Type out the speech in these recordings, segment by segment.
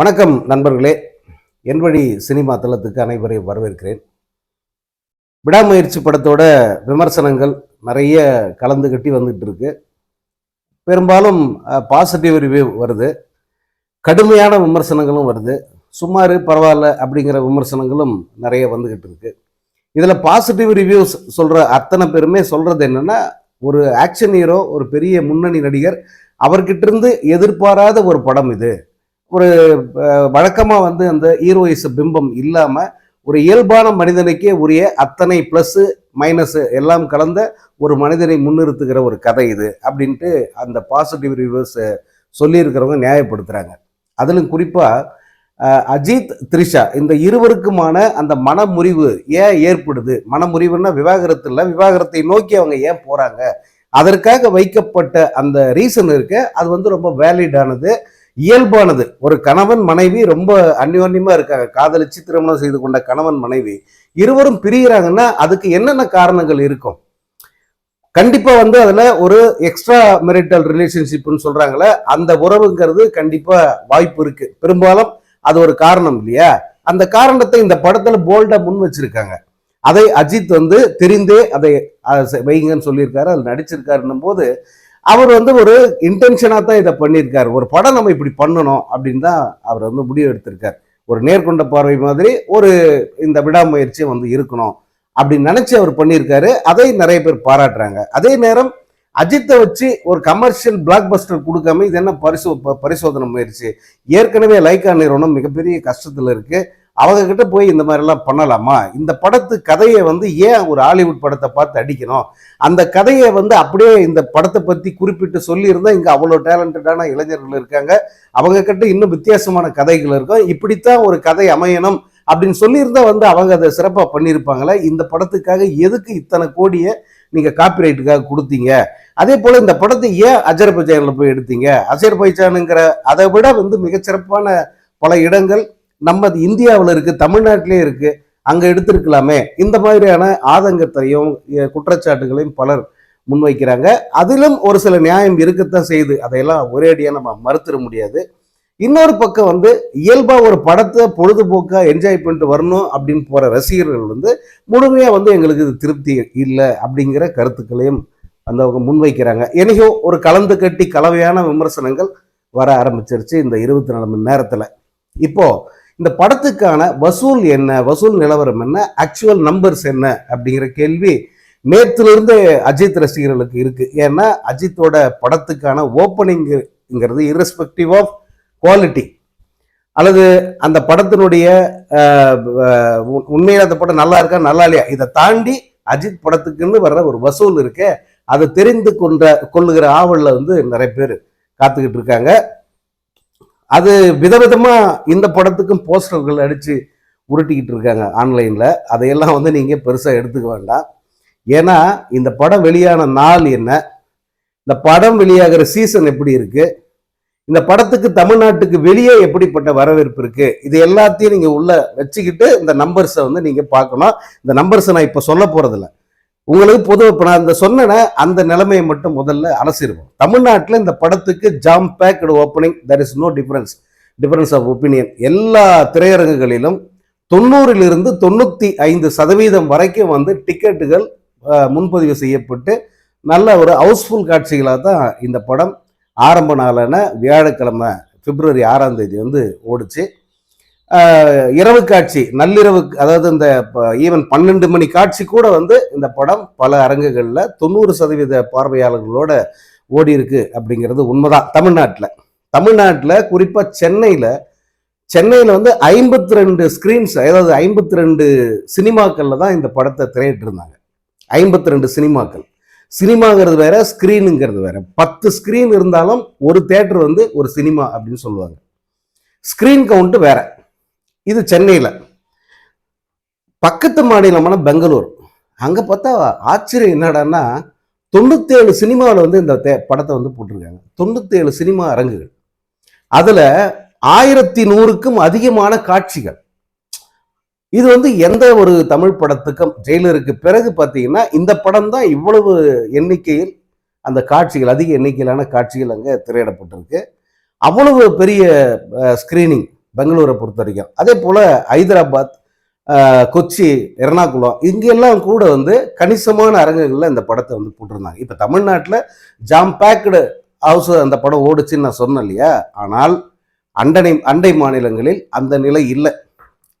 வணக்கம் நண்பர்களே. என் வழி சினிமா தளத்துக்கு அனைவரையும் வரவேற்கிறேன். விடாமுயற்சி படத்தோட விமர்சனங்கள் நிறைய கலந்து கட்டி வந்துட்டு இருக்கு. பெரும்பாலும் பாசிட்டிவ் ரிவ்யூ வருது. கடுமையான விமர்சனங்களும் வருது. சுமார் பரவாயில்ல அப்படிங்கிற விமர்சனங்களும் நிறைய வந்துக்கிட்டு இருக்கு. இதில் பாசிட்டிவ் ரிவ்யூஸ் சொல்கிற அத்தனை பேருமே சொல்கிறது என்னென்னா ஒரு ஆக்ஷன் ஹீரோ ஒரு பெரிய முன்னணி நடிகர் அவர்கிட்ட இருந்து எதிர்பாராத ஒரு படம் இது. ஒரு வழக்கமாக வந்து அந்த ஹீரோயிஸ் பிம்பம் இல்லாமல் ஒரு இயல்பான மனிதனுக்கே உரிய அத்தனை ப்ளஸ்ஸு மைனஸு எல்லாம் கலந்த ஒரு மனிதனை முன்னிறுத்துகிற ஒரு கதை இது அப்படின்ட்டு அந்த பாசிட்டிவ் ரிவ்யூஸ் சொல்லியிருக்கிறவங்க நியாயப்படுத்துகிறாங்க அதிலும் குறிப்பாக அஜித் த்ரிஷா இந்த இருவருக்குமான அந்த மனமுறிவு ஏன் ஏற்படுது? மனமுறிவுன்னா விவாகரத்து இல்லை. விவாகரத்தை நோக்கி அவங்க ஏன் போகிறாங்க அதற்காக வைக்கப்பட்ட அந்த ரீசன் இருக்கு. அது வந்து ரொம்ப வேலிடானது இயல்பானது. ஒரு கணவன் மனைவி ரொம்ப அந்யோன்யமா இருக்காங்க. காதலிச்சு திருமணம் செய்து கொண்ட கணவன் மனைவி. இருவரும் பிரிகிறாங்கன்னா அதுக்கு என்னென்ன காரணங்கள் இருக்கும்? கண்டிப்பா வந்து அதுல ஒரு எக்ஸ்ட்ரா மெரிட்டல் ரிலேஷன்ஷிப்னு சொல்றாங்களே அந்த உறவுங்கிறது கண்டிப்பா வாய்ப்பு இருக்கு. பெரும்பாலும் அது ஒரு காரணம் இல்லையா? அந்த காரணத்தை இந்த படத்துல போல்டா முன் வச்சிருக்காங்க. அதை அஜித் வந்து தெரிந்தே அதை வைங்கன்னு சொல்லியிருக்காரு. அதில் நடிச்சிருக்காருன்னும் போது அவர் வந்து ஒரு இன்டென்ஷனாக தான் இதை பண்ணியிருக்கார். ஒரு படம் நம்ம இப்படி பண்ணணும் அப்படின்னு தான் அவர் வந்து முடிவு எடுத்திருக்கார். ஒரு நேர்கொண்ட பார்வை மாதிரி ஒரு இந்த விடாமுயற்சி வந்து இருக்கணும் அப்படின்னு நினச்சி அவர் பண்ணியிருக்காரு. அதை நிறைய பேர் பாராட்டுறாங்க. அதே நேரம் அஜித்தை வச்சு ஒரு கமர்ஷியல் பிளாக் பஸ்டர் கொடுக்காம இது என்ன பரிசோ பரிசோதனை முயற்சி? ஏற்கனவே லைக்கா நிறுவனம் மிகப்பெரிய கஷ்டத்தில் இருக்குது அவங்க கிட்ட போய் இந்த மாதிரிலாம் பண்ணலாமா? இந்த படத்து கதையை வந்து ஏன் ஒரு ஹாலிவுட் படத்தை பார்த்து அடிக்கணும்? அந்த கதையை வந்து அப்படியே இந்த படத்தை பற்றி குறிப்பிட்டு சொல்லியிருந்தால் இங்கே அவ்வளோ டேலண்டடான இளைஞர்கள் இருக்காங்க. அவங்க கிட்ட இன்னும் வித்தியாசமான கதைகள் இருக்கும். இப்படித்தான் ஒரு கதை அமையணும் அப்படின்னு சொல்லியிருந்தா வந்து அவங்க அதை சிறப்பாக பண்ணியிருப்பாங்களே. இந்த படத்துக்காக எதுக்கு இத்தனை கோடியை நீங்கள் காப்பிரைட்டுக்காக கொடுத்தீங்க? அதே போல் இந்த படத்தை ஏன் அஜர்பைஜானில் போய் எடுத்தீங்க? அஜர்பைஜானுங்கிற அதை விட வந்து மிகச்சிறப்பான பல இடங்கள் நம்ம இந்தியாவில் இருக்குது தமிழ்நாட்டிலே இருக்குது அங்கே எடுத்திருக்கலாமே. இந்த மாதிரியான ஆதங்கத்தையும் குற்றச்சாட்டுகளையும் பலர் முன்வைக்கிறாங்க. அதிலும் ஒரு சில நியாயம் இருக்கத்தான் செய்யுது. அதையெல்லாம் ஒரேடியாக நம்ம மறுத்துட முடியாது. இன்னொரு பக்கம் வந்து இயல்பாக ஒரு படத்தை பொழுதுபோக்காக என்ஜாய் பண்ணிட்டு வரணும் அப்படின்னு போகிற ரசிகர்கள் வந்து முழுமையாக வந்து எங்களுக்கு இது திருப்தி இல்லை அப்படிங்கிற கருத்துக்களையும் அந்த அவங்க முன்வைக்கிறாங்க. எனக்கோ ஒரு கலந்து கட்டி கலவையான விமர்சனங்கள் வர ஆரம்பிச்சிருச்சு இந்த இருபத்தி நாலு மணி நேரத்தில். இப்போது இந்த படத்துக்கான வசூல் என்ன? வசூல் நிலவரம் என்ன? ஆக்சுவல் நம்பர்ஸ் என்ன? அப்படிங்கிற கேள்வி நேற்றுலேருந்து அஜித் ரசிகர்களுக்கு இருக்கு. ஏன்னா அஜித்தோட படத்துக்கான ஓப்பனிங்கிறது இரஸ்பெக்டிவ் ஆஃப் குவாலிட்டி அல்லது அந்த படத்தினுடைய உண்மையில் அந்த படம் நல்லா இருக்கா? நல்லா இல்லையா? இதை தாண்டி அஜித் படத்துக்குன்னு வர்ற ஒரு வசூல் இருக்கு அதை தெரிந்து கொண்ட கொள்ளுகிற ஆவலில் வந்து நிறைய பேர் காத்துக்கிட்டு இருக்காங்க. அது விதவிதமாக இந்த படத்துக்கும் போஸ்டர்கள் அடித்து உருட்டிக்கிட்டு இருக்காங்க ஆன்லைனில். அதையெல்லாம் வந்து நீங்கள் பெருசாக எடுத்துக்க வேண்டாம். ஏன்னா இந்த படம் வெளியான நாள் என்ன? இந்த படம் வெளியாகிற சீசன் எப்படி இருக்குது இந்த படத்துக்கு தமிழ்நாட்டுக்கு வெளியே எப்படிப்பட்ட வரவேற்பு இருக்குது இது எல்லாத்தையும் நீங்கள் உள்ளே வச்சுக்கிட்டு இந்த நம்பர்ஸை வந்து நீங்கள் பார்க்கணும். இந்த நம்பர்ஸை நான் இப்போ சொல்ல போகிறதில்ல உங்களுக்கு பொது இப்போ நான் இந்த சொன்ன அந்த நிலைமையை மட்டும் முதல்ல அலசிருவோம். தமிழ்நாட்டில் இந்த படத்துக்கு jam packed opening that is no difference difference of opinion எல்லா திரையரங்குகளிலும் தொண்ணூறிலிருந்து தொண்ணூற்றி ஐந்து சதவீதம் வரைக்கும் வந்து டிக்கெட்டுகள் முன்பதிவு செய்யப்பட்டு நல்ல ஒரு ஹவுஸ்ஃபுல் காட்சிகளாக தான் இந்த படம் ஆரம்ப நாளான வியாழக்கிழமை பிப்ரவரி ஆறாம் தேதி வந்து ஓடிச்சு. இரவு காட்சி நள்ளிரவு அதாவது இந்த ஈவன் பன்னெண்டு மணி காட்சி கூட வந்து இந்த படம் பல அரங்குகளில் தொண்ணூறு சதவீத பார்வையாளர்களோட ஓடி இருக்கு அப்படிங்கிறது உண்மைதான் தமிழ்நாட்டில். தமிழ்நாட்டில் குறிப்பாக சென்னையில் சென்னையில் வந்து ஐம்பத்தி ரெண்டு ஸ்க்ரீன்ஸ் அதாவது ஐம்பத்தி ரெண்டு சினிமாக்களில் தான் இந்த படத்தை திரையிட்டிருந்தாங்க. ஐம்பத்தி ரெண்டு சினிமாக்கள். சினிமாங்கிறது வேற ஸ்க்ரீனுங்கிறது வேற. பத்து ஸ்க்ரீன் இருந்தாலும் ஒரு தேட்டர் வந்து ஒரு சினிமா அப்படின்னு சொல்லுவாங்க. ஸ்க்ரீன் கவுண்ட்டு வேற. இது சென்னையில். பக்கத்து மாநிலமான பெங்களூர். அங்கே பார்த்தா ஆச்சரியம் என்னடான்னா தொண்ணூத்தேழு சினிமாவில் வந்து இந்த தே படத்தை வந்து போட்டிருக்காங்க. தொண்ணூத்தேழு சினிமா அரங்குகள். அதில் ஆயிரத்தி நூறுக்கும் அதிகமான காட்சிகள். இது வந்து எந்த ஒரு தமிழ் படத்துக்கும் ஜெயிலருக்கு பிறகு பார்த்தீங்கன்னா இந்த படம் தான் இவ்வளவு எண்ணிக்கையில் அந்த காட்சிகள் அதிக எண்ணிக்கையிலான காட்சிகள் அங்கே திரையிடப்பட்டிருக்கு. அவ்வளவு பெரிய ஸ்கிரீனிங் பெங்களூரை பொறுத்த வரைக்கும். அதே போல் ஹைதராபாத் கொச்சி எர்ணாகுளம் இங்கெல்லாம் கூட வந்து கணிசமான அரங்குகளில் இந்த படத்தை வந்து போட்டிருந்தாங்க. இப்போ தமிழ்நாட்டில் ஜாம் பேக்டு ஹவுஸ் அந்த படம் ஓடுச்சுன்னு நான் சொன்னேன் இல்லையா? ஆனால் அண்டனை அண்டை மாநிலங்களில் அந்த நிலை இல்லை.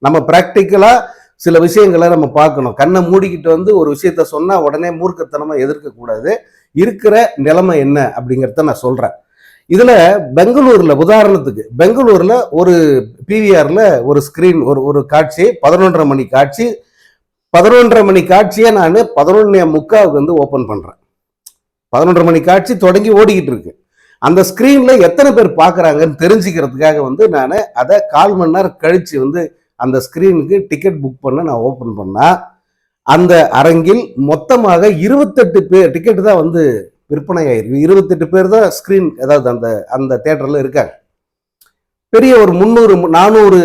நம்ம ப்ராக்டிக்கலாக சில விஷயங்களை நம்ம பார்க்கணும். கண்ணை மூடிக்கிட்டு வந்து ஒரு விஷயத்த சொன்னால் உடனே மூர்க்கத்தனமாக எதிர்க்கக்கூடாது. இருக்கிற நிலைமை என்ன அப்படிங்கிறத நான் சொல்கிறேன் இதில் பெங்களூரில் உதாரணத்துக்கு பெங்களூரில் ஒரு பிவிஆரில் ஒரு ஸ்க்ரீன் ஒரு ஒரு காட்சி பதினொன்றரை மணி காட்சி. பதினொன்றரை மணி காட்சியை நான் பதினொன்னே முக்காவுக்கு வந்து ஓப்பன் பண்ணுறேன் பதினொன்றரை மணி காட்சி தொடங்கி ஓடிக்கிட்டு இருக்கு. அந்த ஸ்க்ரீனில் எத்தனை பேர் பார்க்குறாங்கன்னு தெரிஞ்சுக்கிறதுக்காக வந்து நான் அதை கால் மணி நேரம் கழித்து வந்து அந்த ஸ்க்ரீனுக்கு டிக்கெட் புக் பண்ண நான் ஓப்பன் பண்ணால் அந்த அரங்கில் மொத்தமாக இருபத்தெட்டு பேர் டிக்கெட்டு தான் வந்து விற்பனை ஆயிருக்கு இருபத்தெட்டு பேர் தான் ஸ்க்ரீன் ஏதாவது அந்த அந்த தேட்டரில் இருக்காங்க. பெரிய ஒரு முந்நூறு நானூறு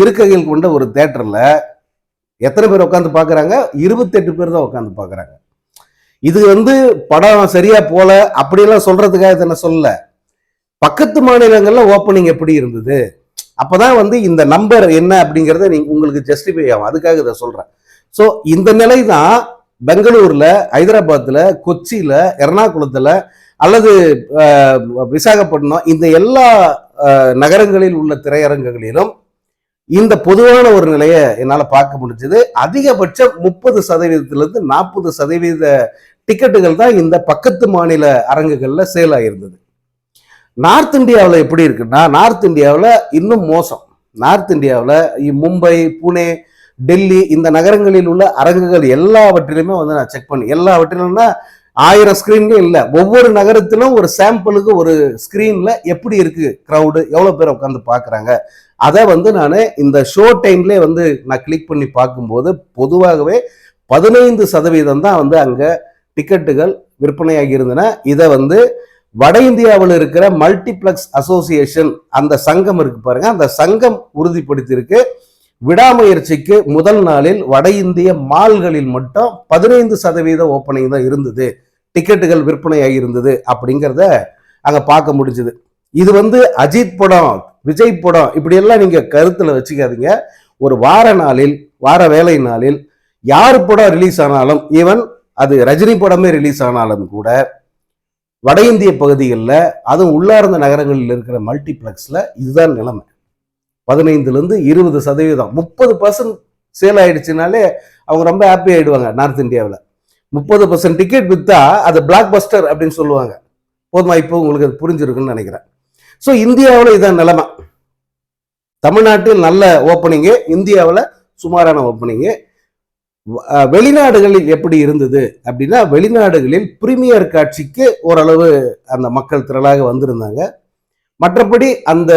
இருக்கைகள் கொண்ட ஒரு தேட்டரில் எத்தனை பேர் உட்காந்து பார்க்குறாங்க? இருபத்தெட்டு பேர் தான் உட்காந்து பார்க்குறாங்க. இது வந்து படம் சரியாக போல அப்படியெல்லாம் சொல்கிறதுக்காக இதை நான் சொல்லலை. பக்கத்து மாநிலங்களில் ஓப்பனிங் எப்படி இருந்தது? அப்பதான் வந்து இந்த நம்பர் என்ன அப்படிங்கிறத நீங்கள் உங்களுக்கு ஜஸ்டிஃபை ஆகும். அதுக்காக இதை சொல்கிறேன் ஸோ இந்த நிலை தான் பெங்களூர்ல ஹைதராபாத்ல கொச்சியில எர்ணாகுளத்துல அல்லது விசாகப்பட்டினம் இந்த எல்லா நகரங்களில் உள்ள திரையரங்குகளிலும் இந்த பொதுவான ஒரு நிலையை என்னால் பார்க்க முடிஞ்சது. அதிகபட்சம் முப்பது சதவீதத்திலிருந்து நாற்பது சதவீத டிக்கெட்டுகள் தான் இந்த பக்கத்து மாநில அரங்குகளில் சேல் ஆகியிருந்தது நார்த் இந்தியாவில் எப்படி இருக்குன்னா நார்த் இந்தியாவில் இன்னும் மோசம். நார்த் இந்தியாவில் மும்பை புனே டெல்லி இந்த நகரங்களில் உள்ள அரங்குகள் எல்லாவற்றிலுமே வந்து நான் செக் பண்ணி எல்லாவற்றிலும்னா ஆயிரம் ஸ்க்ரீன்லையும் இல்லை. ஒவ்வொரு நகரத்திலும் ஒரு சாம்பிளுக்கு ஒரு ஸ்க்ரீனில் எப்படி இருக்கு க்ரௌடு எவ்வளோ பேர் உட்காந்து பார்க்குறாங்க? அதை வந்து நான் இந்த ஷோ டைம்லே வந்து நான் கிளிக் பண்ணி பார்க்கும்போது பொதுவாகவே பதினைந்து சதவீதம் தான் வந்து அங்கே டிக்கெட்டுகள் விற்பனையாகி இருந்தன. இதை வந்து வட இந்தியாவில் இருக்கிற மல்டிப்ளெக்ஸ் அசோசியேஷன் அந்த சங்கம் இருக்கு பாருங்க. அந்த சங்கம் உறுதிப்படுத்தியிருக்கு. விடாமுயற்சிக்கு முதல் நாளில் வட இந்திய மால்களில் மட்டும் பதினைந்து சதவீத ஓப்பனிங் தான் இருந்தது. டிக்கெட்டுகள் விற்பனையாக இருந்தது அப்படிங்கிறத அங்கே பார்க்க முடிஞ்சுது. இது வந்து அஜித் படம் விஜய் படம் இப்படியெல்லாம் நீங்கள் கருத்தில் வச்சுக்காதீங்க. ஒரு வார நாளில் வார வேலை நாளில் யார் படம் ரிலீஸ் ஆனாலும் ஈவன் அது ரஜினி படமே ரிலீஸ் ஆனாலும் கூட வட இந்திய பகுதிகளில் அதுவும் உள்ளார்ந்த நகரங்களில் இருக்கிற மல்டிப்ளெக்ஸில் இதுதான் நிலைமை. பதினைந்துலேருந்து இருபது சதவீதம். முப்பது பர்சன்ட் சேல் ஆயிடுச்சுனாலே அவங்க ரொம்ப ஹாப்பி ஆகிடுவாங்க நார்த் இந்தியாவில். முப்பது பர்சன்ட் டிக்கெட் விற்றா அது பிளாக் பஸ்டர் அப்படின்னு சொல்லுவாங்க. போதுமா இப்போ உங்களுக்கு அது புரிஞ்சிருக்குன்னு நினைக்கிறேன். ஸோ இந்தியாவில் இதான் நிலைமை. தமிழ்நாட்டில் நல்ல ஓப்பனிங்கு இந்தியாவில் சுமாரான ஓப்பனிங்கு வெளிநாடுகளில் எப்படி இருந்தது அப்படின்னா வெளிநாடுகளில் பிரீமியர் காட்சிக்கு ஓரளவு அந்த மக்கள் திரளாக வந்திருந்தாங்க. மற்றபடி அந்த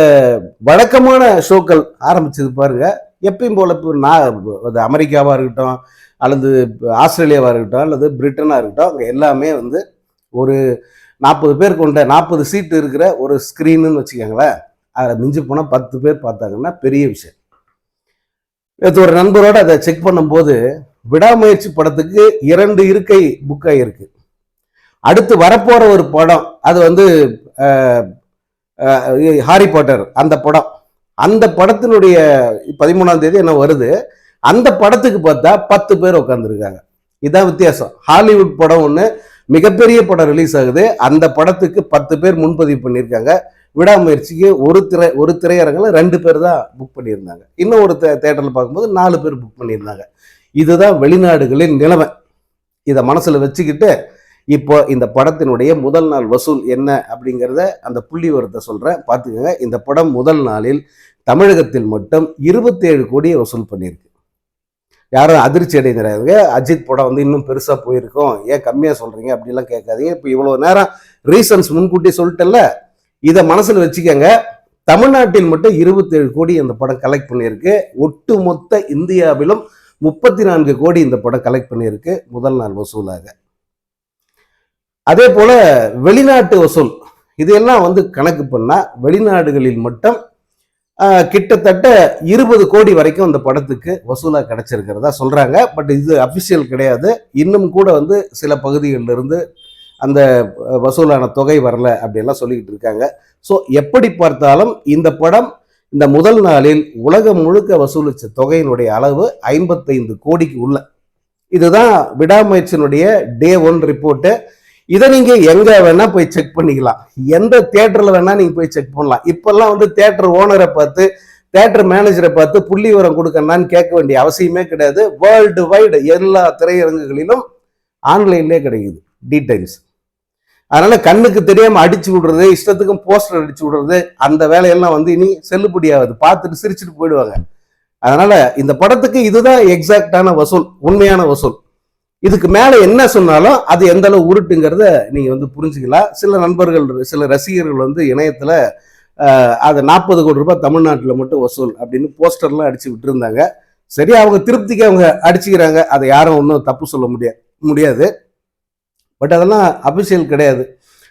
வழக்கமான ஷோக்கள் ஆரம்பிச்சது பாருங்க. எப்பயும் போல இப்போ நான் அது அமெரிக்காவாக இருக்கட்டும் அல்லது ஆஸ்திரேலியாவாக இருக்கட்டும் அல்லது பிரிட்டனாக இருக்கட்டும் அங்கே எல்லாமே வந்து ஒரு நாற்பது பேர் கொண்ட நாற்பது சீட்டு இருக்கிற ஒரு ஸ்க்ரீனுன்னு வச்சுக்கோங்களேன். அதில் மிஞ்சி போனால் பத்து பேர் பார்த்தாங்கன்னா பெரிய விஷயம். நேற்று ஒரு நண்பரோடு அதை செக் பண்ணும்போது விடாமுயற்சி படத்துக்கு இரண்டு இருக்கை புக் ஆகியிருக்கு அடுத்து வரப்போகிற ஒரு படம் அது வந்து ஹாரி பாட்டர் அந்த படம். அந்த படத்தினுடைய பதிமூணாம் தேதி என்ன வருது? அந்த படத்துக்கு பார்த்தா பத்து பேர் உட்காந்துருக்காங்க இதான் வித்தியாசம். ஹாலிவுட் படம் ஒன்று மிகப்பெரிய படம் ரிலீஸ் ஆகுது. அந்த படத்துக்கு பத்து பேர் முன்பதிவு பண்ணியிருக்காங்க. விடாமுயற்சிக்கு ஒரு திரை ஒரு திரையரங்கில் ரெண்டு பேர் தான் புக் பண்ணியிருந்தாங்க. இன்னும் ஒரு தேட்டரில் பார்க்கும்போது நாலு பேர் புக் பண்ணியிருந்தாங்க. இதுதான் வெளிநாடுகளின் நிலைமை. இதை மனசில் வச்சுக்கிட்டு இப்போ இந்த படத்தினுடைய முதல் நாள் வசூல் என்ன அப்படிங்கிறத அந்த புள்ளி விவரத்தை சொல்கிறேன் பார்த்துக்கோங்க. இந்த படம் முதல் நாளில் தமிழகத்தில் மட்டும் இருபத்தேழு கோடியை வசூல் பண்ணியிருக்கு. யாரும் அதிர்ச்சி அடைகிறாங்க. அஜித் படம் வந்து இன்னும் பெருசாக போயிருக்கும். ஏன் கம்மியாக சொல்கிறீங்க அப்படிலாம் கேட்காதீங்க. இப்போ இவ்வளோ நேரம் ரீசன்ஸ் முன்கூட்டி சொல்லிட்டல்ல இதை மனசில் வச்சுக்கோங்க. தமிழ்நாட்டில் மட்டும் இருபத்தேழு கோடி அந்த படம் கலெக்ட் பண்ணியிருக்கு. ஒட்டுமொத்த இந்தியாவிலும் முப்பத்தி நான்கு கோடி இந்த படம் கலெக்ட் பண்ணியிருக்கு. முதல் நாள் வசூலாக. அதே போல வெளிநாட்டு வசூல் இதெல்லாம் வந்து கணக்கு பண்ணால் வெளிநாடுகளில் மட்டும் கிட்டத்தட்ட இருபது கோடி வரைக்கும் அந்த படத்துக்கு வசூலாக கிடைச்சிருக்கிறதா சொல்கிறாங்க பட் இது அஃபிஷியல் கிடையாது. இன்னும் கூட வந்து சில பகுதிகளில் இருந்து அந்த வசூலான தொகை வரல அப்படியெல்லாம் சொல்லிக்கிட்டு இருக்காங்க. ஸோ எப்படி பார்த்தாலும் இந்த படம் இந்த முதல் நாளில் உலகம் முழுக்க வசூலித்த தொகையினுடைய அளவு ஐம்பத்தைந்து கோடிக்கு உள்ள. இதுதான் விடாமுயற்சியினுடைய டே ஒன் ரிப்போர்ட்டு இதை நீங்க எங்க வேணா போய் செக் பண்ணிக்கலாம். எந்த தேட்டரில் வேணா நீங்க போய் செக் பண்ணலாம். இப்பெல்லாம் வந்து தேட்டர் ஓனரை பார்த்து தேட்டர் மேனேஜரை பார்த்து புள்ளி விவரம் கொடுக்கணும்னு கேட்க வேண்டிய அவசியமே கிடையாது. வேர்ல்டு வைடு எல்லா திரையரங்குகளிலும் ஆன்லைன்லேயே கிடைக்குது. டீட்டெயில்ஸ் அதனால கண்ணுக்கு தெரியாம அடிச்சு விடுறது இஷ்டத்துக்கும் போஸ்டர் அடிச்சு விடுறது அந்த வேலையெல்லாம் வந்து இனி செல்லுபடியாகுது பார்த்துட்டு சிரிச்சுட்டு போயிடுவாங்க. அதனால இந்த படத்துக்கு இதுதான் எக்ஸாக்டான வசூல் உண்மையான வசூல். இதுக்கு மேலே என்ன சொன்னாலும் அது எந்த அளவு உருட்டுங்கிறத நீங்கள் வந்து புரிஞ்சுக்கலாம். சில நண்பர்கள் சில ரசிகர்கள் வந்து இணையத்தில் அதை அது நாற்பது கோடி ரூபாய் தமிழ்நாட்டில் மட்டும் வசூல் அப்படின்னு போஸ்டர்லாம் அடிச்சு விட்டுருந்தாங்க. சரி அவங்க திருப்திக்கு அவங்க அடிச்சுக்கிறாங்க. அதை யாரும் ஒன்றும் தப்பு சொல்ல முடியாது முடியாது. பட் அதெல்லாம் அபிஷியல் கிடையாது.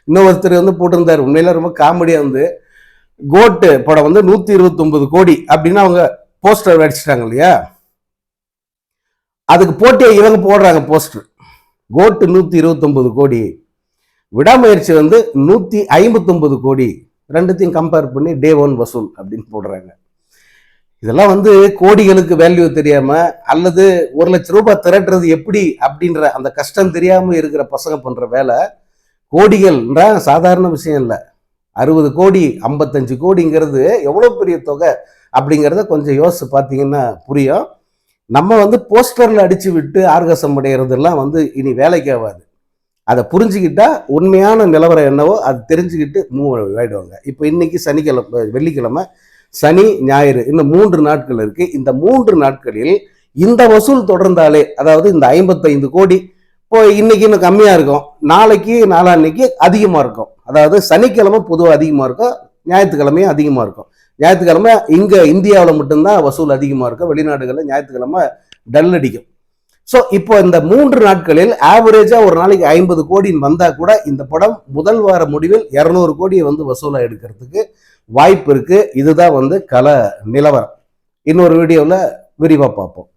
இன்னொருத்தர் வந்து போட்டிருந்தார். உண்மையில ரொம்ப காமெடியாக வந்து கோட்டு படம் வந்து நூற்றி இருபத்தொம்பது கோடி அப்படின்னு அவங்க போஸ்டர் அடிச்சிட்டாங்க இல்லையா? அதுக்கு போட்டியை இவங்க போடுறாங்க போஸ்டர். கோட்டு நூற்றி இருபத்தொம்பது கோடி. விடாமுயற்சி வந்து நூற்றி ஐம்பத்தொம்பது கோடி. ரெண்டுத்தையும் கம்பேர் பண்ணி டே ஒன் வசூல் அப்படின்னு போடுறாங்க. இதெல்லாம் வந்து கோடிகளுக்கு வேல்யூ தெரியாம அல்லது ஒரு லட்சம் ரூபாய் திரட்டுறது எப்படி அப்படின்ற அந்த கஷ்டம் தெரியாம இருக்கிற பசங்க பண்ற வேலை கோடிகள்ன்றா சாதாரண விஷயம் இல்லை. அறுபது கோடி ஐம்பத்தஞ்சு கோடிங்கிறது எவ்வளோ பெரிய தொகை அப்படிங்கிறத கொஞ்சம் யோசிச்சு பார்த்தீங்கன்னா புரியும். நம்ம வந்து போஸ்டரில் அடித்து விட்டு ஆர்கசம் அடைகிறதெல்லாம் வந்து இனி வேலைக்கு ஆகாது. அதை புரிஞ்சுக்கிட்டா உண்மையான நிலவரம் என்னவோ அது தெரிஞ்சுக்கிட்டு மூவ் ஆயிடுவாங்க. இப்போ இன்னைக்கு சனிக்கிழமை வெள்ளிக்கிழமை சனி ஞாயிறு இன்னும் மூன்று நாட்கள் இருக்குது இந்த மூன்று நாட்களில் இந்த வசூல் தொடர்ந்தாலே அதாவது இந்த ஐம்பத்தைந்து கோடி இப்போ இன்னைக்கு இன்னும் கம்மியாக இருக்கும். நாளைக்கு நாளான்னைக்கு அதிகமாக இருக்கும். அதாவது சனிக்கிழமை பொதுவாக அதிகமாக இருக்கும் ஞாயிற்றுக்கிழமையும் அதிகமாக இருக்கும். ஞாயிற்றுக்கிழமை இங்கே இந்தியாவில் மட்டும்தான் வசூல் அதிகமாக இருக்கும் வெளிநாடுகளில் ஞாயிற்றுக்கிழமை டல் அடிக்கும். ஸோ இப்போ இந்த மூன்று நாட்களில் ஆவரேஜாக ஒரு நாளைக்கு ஐம்பது கோடின்னு வந்தால் கூட இந்த படம் முதல் வார முடிவில் இரநூறு கோடியை வந்து வசூலாக எடுக்கிறதுக்கு வாய்ப்பு இருக்குது இதுதான் வந்து கல நிலவரம். இன்னொரு வீடியோவில் விரிவாக பார்ப்போம்.